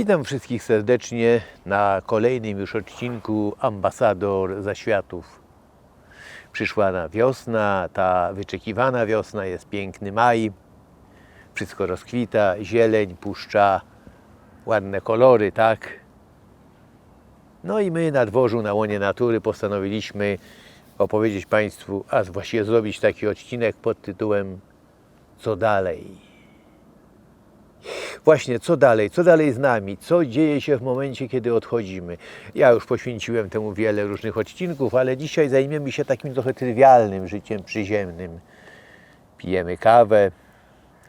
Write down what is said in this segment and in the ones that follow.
Witam wszystkich serdecznie na kolejnym już odcinku Ambasador Zaświatów. Przyszła na wiosna, ta wyczekiwana wiosna, jest piękny maj. Wszystko rozkwita, zieleń puszcza ładne kolory, tak? No i my na dworzu, na łonie natury postanowiliśmy opowiedzieć Państwu, a właściwie zrobić taki odcinek pod tytułem Co dalej? Właśnie, co dalej? Co dalej z nami? Co dzieje się w momencie, kiedy odchodzimy? Ja już poświęciłem temu wiele różnych odcinków, ale dzisiaj zajmiemy się takim trochę trywialnym życiem przyziemnym. Pijemy kawę,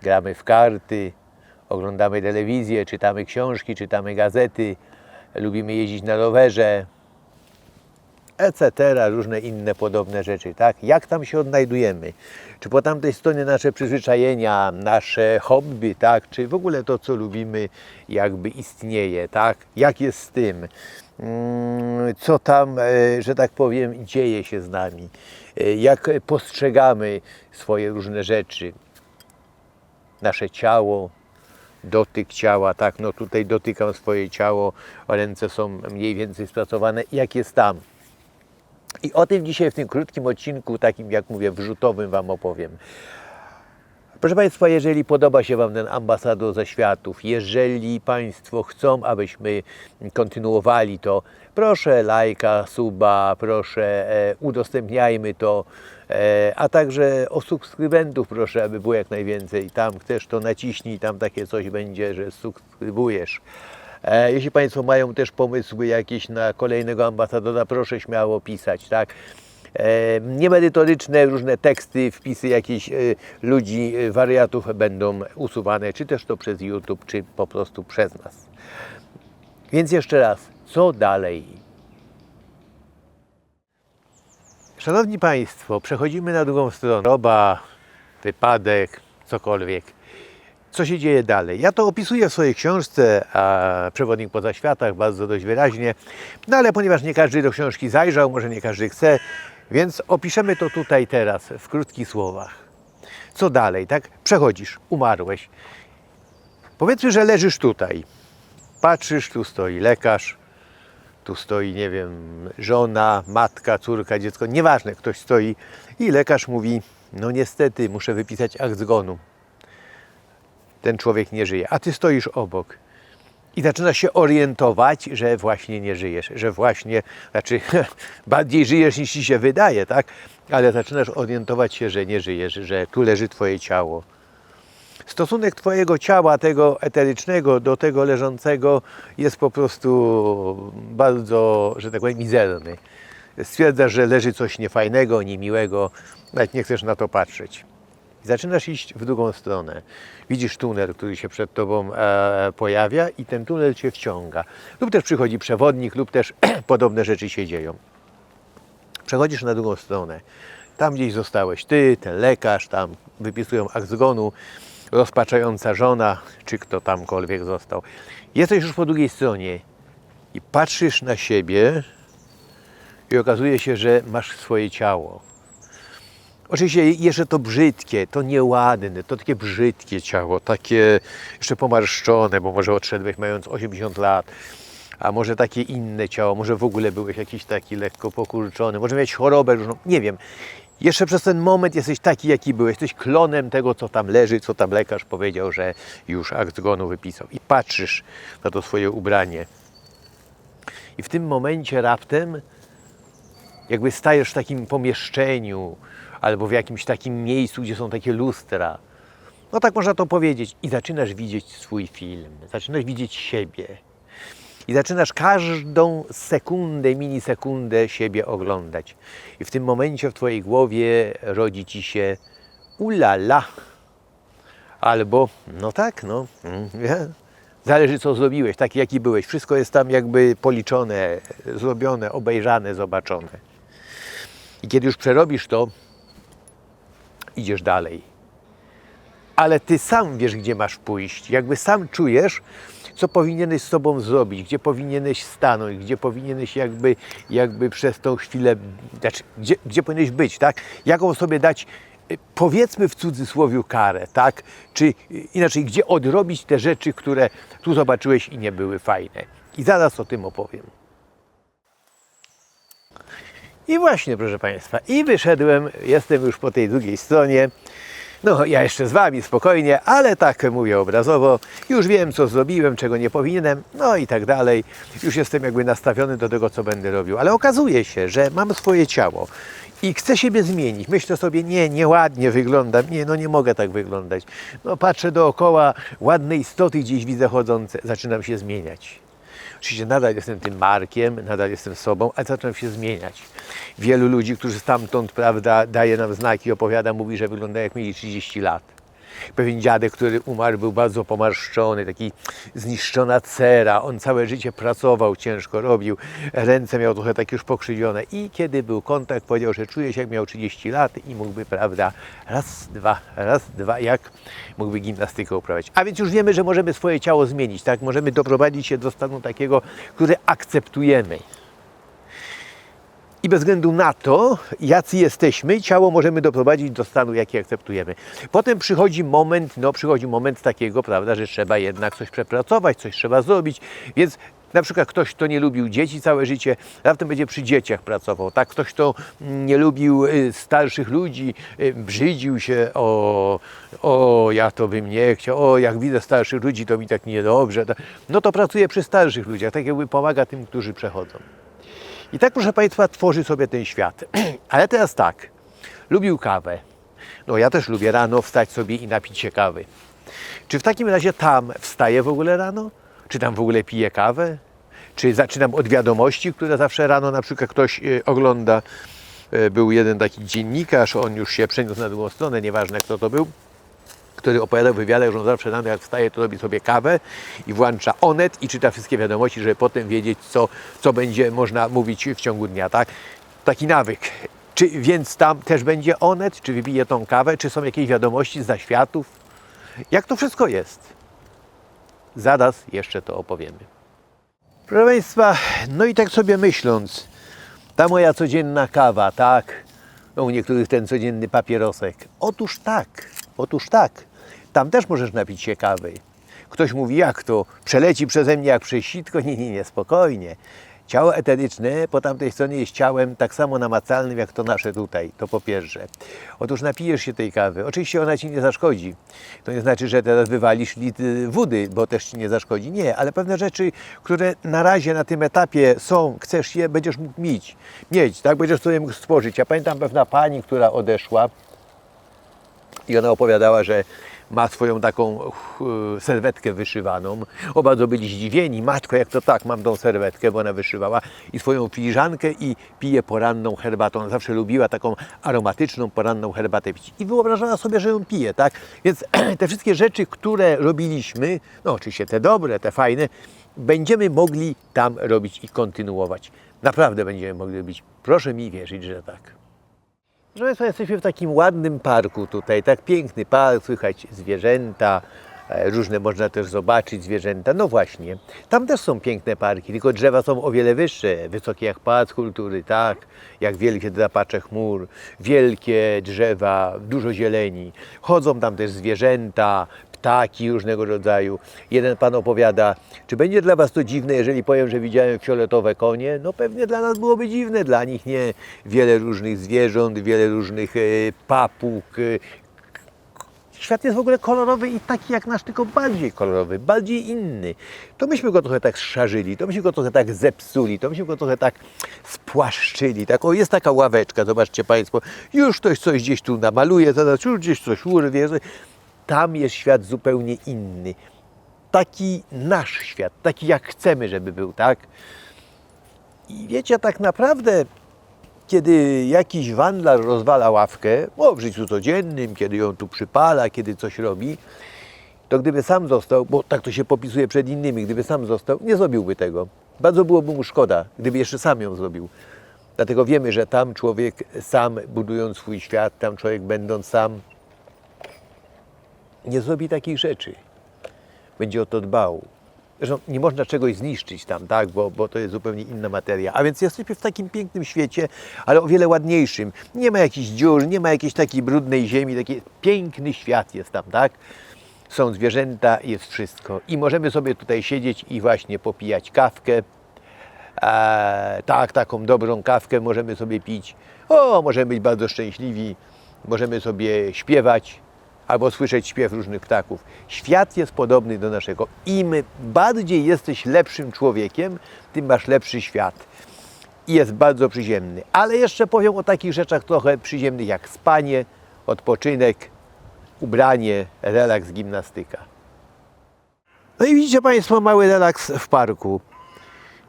gramy w karty, oglądamy telewizję, czytamy książki, czytamy gazety, lubimy jeździć na rowerze, etc., różne inne podobne rzeczy, tak? Jak tam się odnajdujemy? Czy po tamtej stronie nasze przyzwyczajenia, nasze hobby, tak? Czy w ogóle to, co lubimy, jakby istnieje, tak? Jak jest z tym? Mm, Co tam, e, że tak powiem, dzieje się z nami? E, Jak postrzegamy swoje różne rzeczy? Nasze ciało, dotyk ciała, tak? No tutaj dotykam swoje ciało, ręce są mniej więcej spracowane. Jak jest tam? I o tym dzisiaj w tym krótkim odcinku, takim jak mówię, wrzutowym Wam opowiem. Proszę Państwa, jeżeli podoba się Wam ten ambasador ze światów, jeżeli Państwo chcą, abyśmy kontynuowali to, proszę lajka, suba, proszę e, udostępniajmy to, e, a także o subskrybentów proszę, aby było jak najwięcej. Tam chcesz, to naciśnij, tam takie coś będzie, że subskrybujesz. E, Jeśli Państwo mają też pomysły jakieś na kolejnego ambasadora, proszę śmiało pisać, tak? E, Niemerytoryczne różne teksty, wpisy jakichś e, ludzi, wariatów będą usuwane, czy też to przez YouTube, czy po prostu przez nas. Więc jeszcze raz, co dalej? Szanowni Państwo, przechodzimy na drugą stronę. Roba, wypadek, cokolwiek co się dzieje dalej. Ja to opisuję w swojej książce a Przewodnik po zaświatach bardzo dość wyraźnie, no ale ponieważ nie każdy do książki zajrzał, może nie każdy chce, więc opiszemy to tutaj teraz w krótkich słowach. Co dalej, tak? Przechodzisz, umarłeś. Powiedzmy, że leżysz tutaj. Patrzysz, tu stoi lekarz, tu stoi, nie wiem, żona, matka, córka, dziecko, nieważne, ktoś stoi i lekarz mówi, no niestety muszę wypisać akt zgonu ten człowiek nie żyje, a ty stoisz obok i zaczynasz się orientować, że właśnie nie żyjesz, że właśnie, znaczy bardziej żyjesz niż ci się wydaje, tak? Ale zaczynasz orientować się, że nie żyjesz, że tu leży twoje ciało. Stosunek twojego ciała, tego eterycznego do tego leżącego jest po prostu bardzo, że tak powiem, mizerny. Stwierdzasz, że leży coś niefajnego, niemiłego, nawet nie chcesz na to patrzeć. Zaczynasz iść w drugą stronę. Widzisz tunel, który się przed tobą e, pojawia i ten tunel cię wciąga. Lub też przychodzi przewodnik, lub też podobne rzeczy się dzieją. Przechodzisz na drugą stronę. Tam gdzieś zostałeś ty, ten lekarz, tam wypisują akt zgonu, rozpaczająca żona, czy kto tamkolwiek został. Jesteś już po drugiej stronie i patrzysz na siebie i okazuje się, że masz swoje ciało. Oczywiście jeszcze to brzydkie, to nieładne, to takie brzydkie ciało, takie jeszcze pomarszczone, bo może odszedłeś mając 80 lat, a może takie inne ciało, może w ogóle byłeś jakiś taki lekko pokurczony, może miałeś chorobę różną, nie wiem. Jeszcze przez ten moment jesteś taki, jaki byłeś, jesteś klonem tego, co tam leży, co tam lekarz powiedział, że już akt zgonu wypisał. I patrzysz na to swoje ubranie. I w tym momencie raptem jakby stajesz w takim pomieszczeniu albo w jakimś takim miejscu, gdzie są takie lustra. No tak można to powiedzieć. I zaczynasz widzieć swój film, zaczynasz widzieć siebie. I zaczynasz każdą sekundę, minisekundę siebie oglądać. I w tym momencie w Twojej głowie rodzi Ci się ulala. Albo, no tak, no, mm, zależy co zrobiłeś, taki jaki byłeś. Wszystko jest tam jakby policzone, zrobione, obejrzane, zobaczone. I kiedy już przerobisz to, idziesz dalej. Ale ty sam wiesz, gdzie masz pójść. Jakby sam czujesz, co powinieneś z sobą zrobić, gdzie powinieneś stanąć, gdzie powinieneś jakby, jakby przez tą chwilę, znaczy, gdzie, gdzie powinieneś być, tak? Jaką sobie dać y, powiedzmy w cudzysłowie karę, tak? Czy y, inaczej, gdzie odrobić te rzeczy, które tu zobaczyłeś i nie były fajne. I zaraz o tym opowiem. I właśnie, proszę Państwa, i wyszedłem, jestem już po tej drugiej stronie. No, ja jeszcze z Wami spokojnie, ale tak mówię obrazowo. Już wiem, co zrobiłem, czego nie powinienem, no i tak dalej. Już jestem jakby nastawiony do tego, co będę robił. Ale okazuje się, że mam swoje ciało i chcę siebie zmienić. Myślę sobie, nie, nieładnie wyglądam, nie, no nie mogę tak wyglądać. No patrzę dookoła, ładne istoty gdzieś widzę chodzące, zaczynam się zmieniać. Oczywiście nadal jestem tym Markiem, nadal jestem sobą, ale zaczynam się zmieniać. Wielu ludzi, którzy stamtąd, prawda, daje nam znaki, opowiada, mówi, że wyglądają jak mieli 30 lat. Pewien dziadek, który umarł, był bardzo pomarszczony, taki zniszczona cera. On całe życie pracował, ciężko robił, ręce miał trochę takie już pokrzywione. I kiedy był kontakt, powiedział, że czuje się jak miał 30 lat i mógłby, prawda, raz, dwa, raz, dwa, jak mógłby gimnastykę uprawiać. A więc już wiemy, że możemy swoje ciało zmienić, tak? Możemy doprowadzić się do stanu takiego, który akceptujemy. I bez względu na to, jacy jesteśmy, ciało możemy doprowadzić do stanu, jaki akceptujemy. Potem przychodzi moment, no przychodzi moment takiego, prawda, że trzeba jednak coś przepracować, coś trzeba zrobić, więc na przykład ktoś, kto nie lubił dzieci całe życie, raptem będzie przy dzieciach pracował, tak? Ktoś, kto nie lubił y, starszych ludzi, y, brzydził się, o, o, ja to bym nie chciał, o, jak widzę starszych ludzi, to mi tak niedobrze, no to pracuje przy starszych ludziach, tak jakby pomaga tym, którzy przechodzą. I tak, proszę Państwa, tworzy sobie ten świat. Ale teraz tak, lubił kawę. No ja też lubię rano wstać sobie i napić się kawy. Czy w takim razie tam wstaję w ogóle rano? Czy tam w ogóle piję kawę? Czy zaczynam od wiadomości, które zawsze rano na przykład ktoś y, ogląda? Y, Był jeden taki dziennikarz, on już się przeniósł na drugą stronę, nieważne kto to był, który opowiadał w wywiadach, że on zawsze rano jak wstaje, to robi sobie kawę i włącza Onet i czyta wszystkie wiadomości, żeby potem wiedzieć, co, co będzie można mówić w ciągu dnia, tak? Taki nawyk. Czy więc tam też będzie Onet, czy wybije tą kawę, czy są jakieś wiadomości z zaświatów? Jak to wszystko jest? Zaraz jeszcze to opowiemy. Proszę Państwa, no i tak sobie myśląc, ta moja codzienna kawa, tak? No u niektórych ten codzienny papierosek. Otóż tak, otóż tak. Tam też możesz napić się kawy. Ktoś mówi, jak to? Przeleci przeze mnie jak przez sitko? Nie, nie, nie, spokojnie. Ciało eteryczne po tamtej stronie jest ciałem tak samo namacalnym jak to nasze tutaj, to po pierwsze. Otóż napijesz się tej kawy. Oczywiście ona ci nie zaszkodzi. To nie znaczy, że teraz wywalisz litr wody, bo też ci nie zaszkodzi. Nie, ale pewne rzeczy, które na razie na tym etapie są, chcesz je, będziesz mógł mieć. Mieć, tak? Będziesz sobie mógł stworzyć. Ja pamiętam pewna pani, która odeszła, i ona opowiadała, że ma swoją taką ch, serwetkę wyszywaną. O, bardzo byli zdziwieni. Matko, jak to tak, mam tą serwetkę, bo ona wyszywała. I swoją filiżankę i pije poranną herbatę. Ona zawsze lubiła taką aromatyczną poranną herbatę pić. I wyobrażała sobie, że ją pije, tak? Więc te wszystkie rzeczy, które robiliśmy, no oczywiście te dobre, te fajne, będziemy mogli tam robić i kontynuować. Naprawdę będziemy mogli robić. Proszę mi wierzyć, że tak. Proszę Państwa, jesteśmy w takim ładnym parku tutaj, tak piękny park, słychać zwierzęta, różne można też zobaczyć zwierzęta. No właśnie, tam też są piękne parki, tylko drzewa są o wiele wyższe, wysokie jak Pałac Kultury, tak, jak wielkie drapacze chmur, wielkie drzewa, dużo zieleni. Chodzą tam też zwierzęta, ptaki różnego rodzaju. Jeden pan opowiada, czy będzie dla was to dziwne, jeżeli powiem, że widziałem fioletowe konie? No pewnie dla nas byłoby dziwne, dla nich nie. Wiele różnych zwierząt, wiele różnych e, papug. Świat jest w ogóle kolorowy i taki jak nasz, tylko bardziej kolorowy, bardziej inny. To myśmy go trochę tak szarzyli, to myśmy go trochę tak zepsuli, to myśmy go trochę tak spłaszczyli. Tak, o, jest taka ławeczka, zobaczcie Państwo, już ktoś coś gdzieś tu namaluje, zaraz już gdzieś coś urwie. Tam jest świat zupełnie inny. Taki nasz świat, taki jak chcemy, żeby był, tak? I wiecie, tak naprawdę kiedy jakiś wandlarz rozwala ławkę, bo w życiu codziennym, kiedy ją tu przypala, kiedy coś robi, to gdyby sam został, bo tak to się popisuje przed innymi, gdyby sam został, nie zrobiłby tego. Bardzo byłoby mu szkoda, gdyby jeszcze sam ją zrobił. Dlatego wiemy, że tam człowiek sam budując swój świat, tam człowiek będąc sam, nie zrobi takich rzeczy. Będzie o to dbał. Zresztą nie można czegoś zniszczyć tam, tak? bo, bo to jest zupełnie inna materia. A więc jesteśmy w takim pięknym świecie, ale o wiele ładniejszym. Nie ma jakichś dziur, nie ma jakiejś takiej brudnej ziemi, taki piękny świat jest tam, tak? Są zwierzęta, jest wszystko. I możemy sobie tutaj siedzieć i właśnie popijać kawkę. E, tak, taką dobrą kawkę możemy sobie pić. O, możemy być bardzo szczęśliwi, możemy sobie śpiewać albo słyszeć śpiew różnych ptaków. Świat jest podobny do naszego. Im bardziej jesteś lepszym człowiekiem, tym masz lepszy świat. I jest bardzo przyziemny. Ale jeszcze powiem o takich rzeczach trochę przyziemnych jak spanie, odpoczynek, ubranie, relaks, gimnastyka. No i widzicie Państwo mały relaks w parku.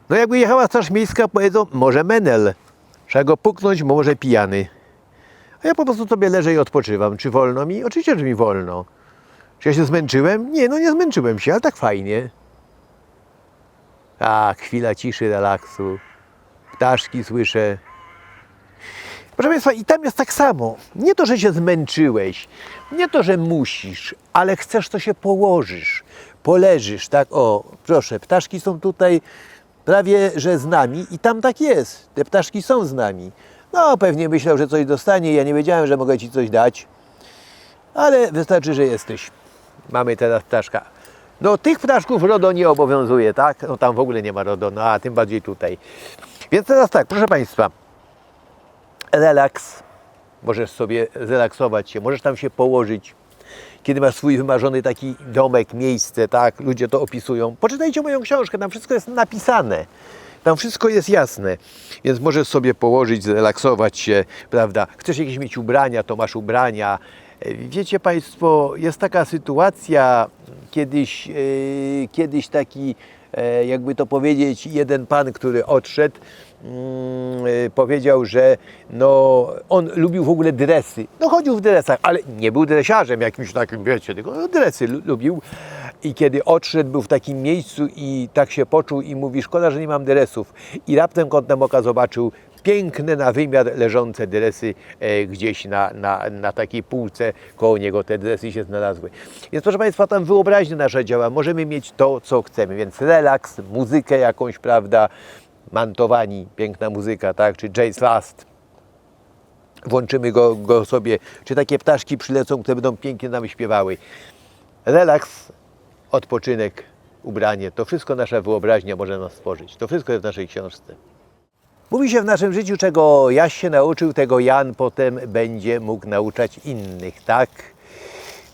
No jakby jechała Straż Miejska, powiedzą, może menel. Trzeba go puknąć, może pijany. A ja po prostu sobie leżę i odpoczywam. Czy wolno mi? Oczywiście, że mi wolno. Czy ja się zmęczyłem? Nie, no nie zmęczyłem się, ale tak fajnie. A, chwila ciszy, relaksu. Ptaszki słyszę. Proszę Państwa, i tam jest tak samo. Nie to, że się zmęczyłeś, nie to, że musisz, ale chcesz, to się położysz, poleżysz, tak? O, proszę, ptaszki są tutaj prawie, że z nami i tam tak jest. Te ptaszki są z nami. No, pewnie myślał, że coś dostanie. Ja nie wiedziałem, że mogę Ci coś dać. Ale wystarczy, że jesteś. Mamy teraz ptaszka. No, tych ptaszków RODO nie obowiązuje, tak? No, tam w ogóle nie ma RODO, no a tym bardziej tutaj. Więc teraz tak, proszę Państwa, relaks. Możesz sobie zrelaksować się, możesz tam się położyć. Kiedy masz swój wymarzony taki domek, miejsce, tak, ludzie to opisują. Poczytajcie moją książkę, tam wszystko jest napisane. Tam wszystko jest jasne, więc możesz sobie położyć, zrelaksować się, prawda? Chcesz jakieś mieć ubrania, to masz ubrania. E, Wiecie Państwo, jest taka sytuacja, kiedyś, e, kiedyś taki, e, jakby to powiedzieć, jeden pan, który odszedł, mm, powiedział, że no, on lubił w ogóle dresy. No chodził w dresach, ale nie był dresiarzem jakimś takim, wiecie, tylko dresy lu- lubił. I kiedy odszedł, był w takim miejscu i tak się poczuł i mówi, szkoda, że nie mam dresów. I raptem kątem oka zobaczył piękne na wymiar leżące dresy e, gdzieś na, na, na takiej półce koło niego te dresy się znalazły. Więc proszę Państwa, tam wyobraźnia nasza działa. Możemy mieć to, co chcemy, więc relaks, muzykę jakąś, prawda, Mantowani, piękna muzyka, tak, czy Jay's Last. Włączymy go, go sobie, czy takie ptaszki przylecą, które będą pięknie nam śpiewały. Relaks, odpoczynek, ubranie, to wszystko nasza wyobraźnia może nas stworzyć. To wszystko jest w naszej książce. Mówi się w naszym życiu, czego Jaś się nauczył, tego Jan potem będzie mógł nauczać innych, tak?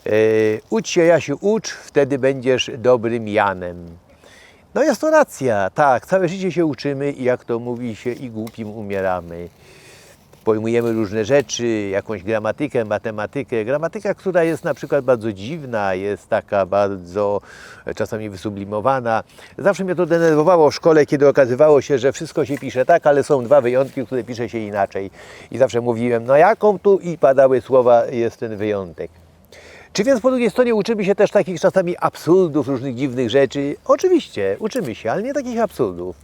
Yy, ucz się, Jasiu, ucz, wtedy będziesz dobrym Janem. No jest to racja, tak, całe życie się uczymy i jak to mówi się i głupim umieramy. Pojmujemy różne rzeczy, jakąś gramatykę, matematykę. Gramatyka, która jest na przykład bardzo dziwna, jest taka bardzo e, czasami wysublimowana. Zawsze mnie to denerwowało w szkole, kiedy okazywało się, że wszystko się pisze tak, ale są dwa wyjątki, które pisze się inaczej. I zawsze mówiłem, no jaką tu i padały słowa, jest ten wyjątek. Czy więc po drugiej stronie uczymy się też takich czasami absurdów, różnych dziwnych rzeczy? Oczywiście, uczymy się, ale nie takich absurdów.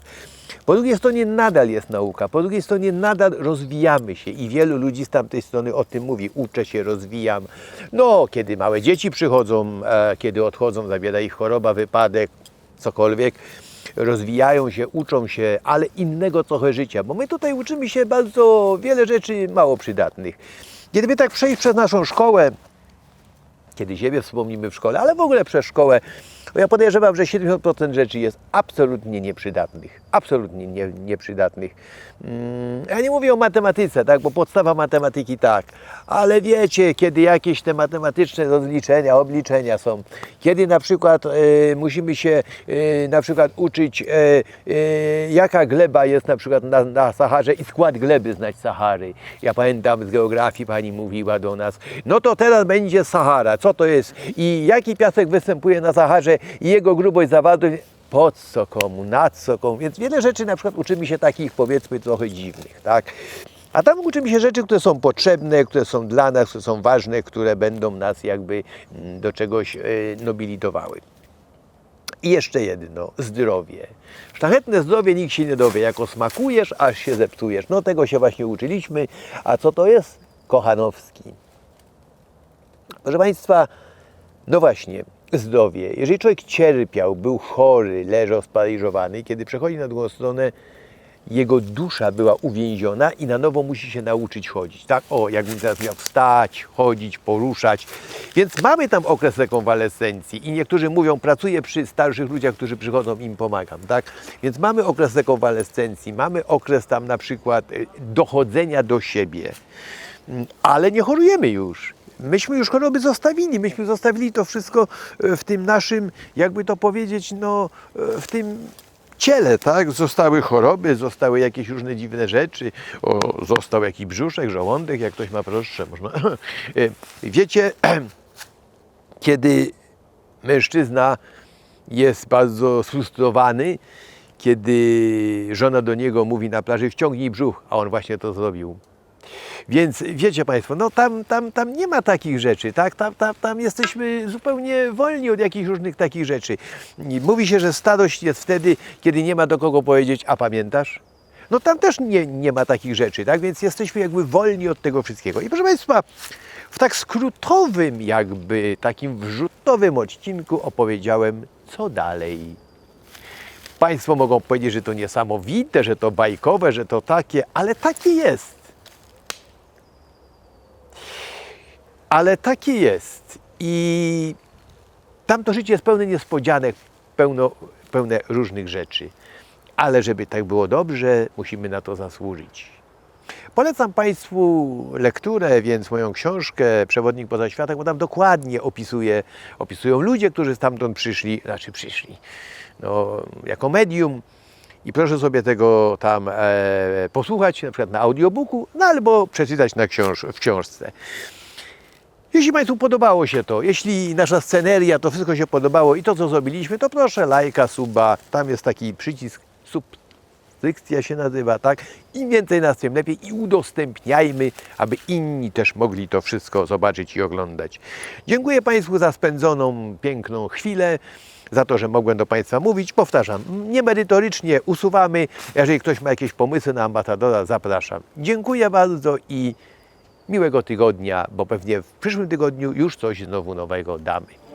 Po drugiej stronie nadal jest nauka, po drugiej stronie nadal rozwijamy się i wielu ludzi z tamtej strony o tym mówi. Uczę się, rozwijam. No, kiedy małe dzieci przychodzą, e, kiedy odchodzą, zabiera ich choroba, wypadek, cokolwiek, rozwijają się, uczą się, ale innego trochę życia, bo my tutaj uczymy się bardzo wiele rzeczy mało przydatnych. Gdyby tak przejść przez naszą szkołę, kiedy siebie wspomnimy w szkole, ale w ogóle przez szkołę, to ja podejrzewam, że 70% rzeczy jest absolutnie nieprzydatnych. Absolutnie nie, nieprzydatnych. Mm, Ja nie mówię o matematyce, tak, bo podstawa matematyki tak, ale wiecie, kiedy jakieś te matematyczne rozliczenia, obliczenia są, kiedy na przykład e, musimy się e, na przykład uczyć, e, e, jaka gleba jest na przykład na, na Saharze i skład gleby znać Sahary. Ja pamiętam z geografii pani mówiła do nas, no to teraz będzie Sahara, co to jest i jaki piasek występuje na Saharze i jego grubość zawartość, po co komu, na co komu, więc wiele rzeczy na przykład uczymy się takich powiedzmy trochę dziwnych, tak? A tam uczymy się rzeczy, które są potrzebne, które są dla nas, które są ważne, które będą nas jakby mm, do czegoś e, nobilitowały. I jeszcze jedno, zdrowie. Szlachetne zdrowie nikt się nie dowie. Jako smakujesz, aż się zepsujesz. No tego się właśnie uczyliśmy. A co to jest? Kochanowski. Proszę Państwa, no właśnie, zdrowie. Jeżeli człowiek cierpiał, był chory, leżał sparaliżowany, kiedy przechodzi na drugą stronę, jego dusza była uwięziona i na nowo musi się nauczyć chodzić. Tak, o, jakbym teraz miał wstać, chodzić, poruszać. Więc mamy tam okres rekonwalescencji i niektórzy mówią, pracuję przy starszych ludziach, którzy przychodzą, im pomagam, tak? Więc mamy okres rekonwalescencji, mamy okres tam na przykład y, dochodzenia do siebie, Mm, ale nie chorujemy już. Myśmy już choroby zostawili, myśmy zostawili to wszystko e, w tym naszym, jakby to powiedzieć, no, e, w tym ciele, tak? Zostały choroby, zostały jakieś różne dziwne rzeczy, o, został jakiś brzuszek, żołądek, jak ktoś ma proszcze, można. E, Wiecie, kiedy mężczyzna jest bardzo sfrustrowany, kiedy żona do niego mówi na plaży wciągnij brzuch, a on właśnie to zrobił. Więc wiecie Państwo, no tam, tam, tam nie ma takich rzeczy, tak? Tam, tam, tam jesteśmy zupełnie wolni od jakichś różnych takich rzeczy. Mówi się, że starość jest wtedy, kiedy nie ma do kogo powiedzieć, a pamiętasz? No tam też nie, nie ma takich rzeczy, tak? Więc jesteśmy jakby wolni od tego wszystkiego. I proszę Państwa, w tak skrótowym, jakby takim wrzutowym odcinku opowiedziałem, co dalej. Państwo mogą powiedzieć, że to niesamowite, że to bajkowe, że to takie, ale takie jest. Ale takie jest. I tam to życie jest pełne niespodzianek, pełno, pełne różnych rzeczy. Ale żeby tak było dobrze, musimy na to zasłużyć. Polecam Państwu lekturę, więc moją książkę Przewodnik poza światem, bo tam dokładnie opisuje, opisują ludzie, którzy stamtąd przyszli, znaczy przyszli, no, jako medium. I proszę sobie tego tam e, posłuchać, na przykład na audiobooku, no albo przeczytać na książ- w książce. Jeśli Państwu podobało się to, jeśli nasza sceneria, to wszystko się podobało i to, co zrobiliśmy, to proszę lajka, suba. Tam jest taki przycisk subskrypcja się nazywa, tak? Im więcej nas, tym lepiej i udostępniajmy, aby inni też mogli to wszystko zobaczyć i oglądać. Dziękuję Państwu za spędzoną piękną chwilę. Za to, że mogłem do Państwa mówić, powtarzam, niemerytorycznie usuwamy. Jeżeli ktoś ma jakieś pomysły na ambasadora, zapraszam. Dziękuję bardzo i miłego tygodnia, bo pewnie w przyszłym tygodniu już coś znowu nowego damy.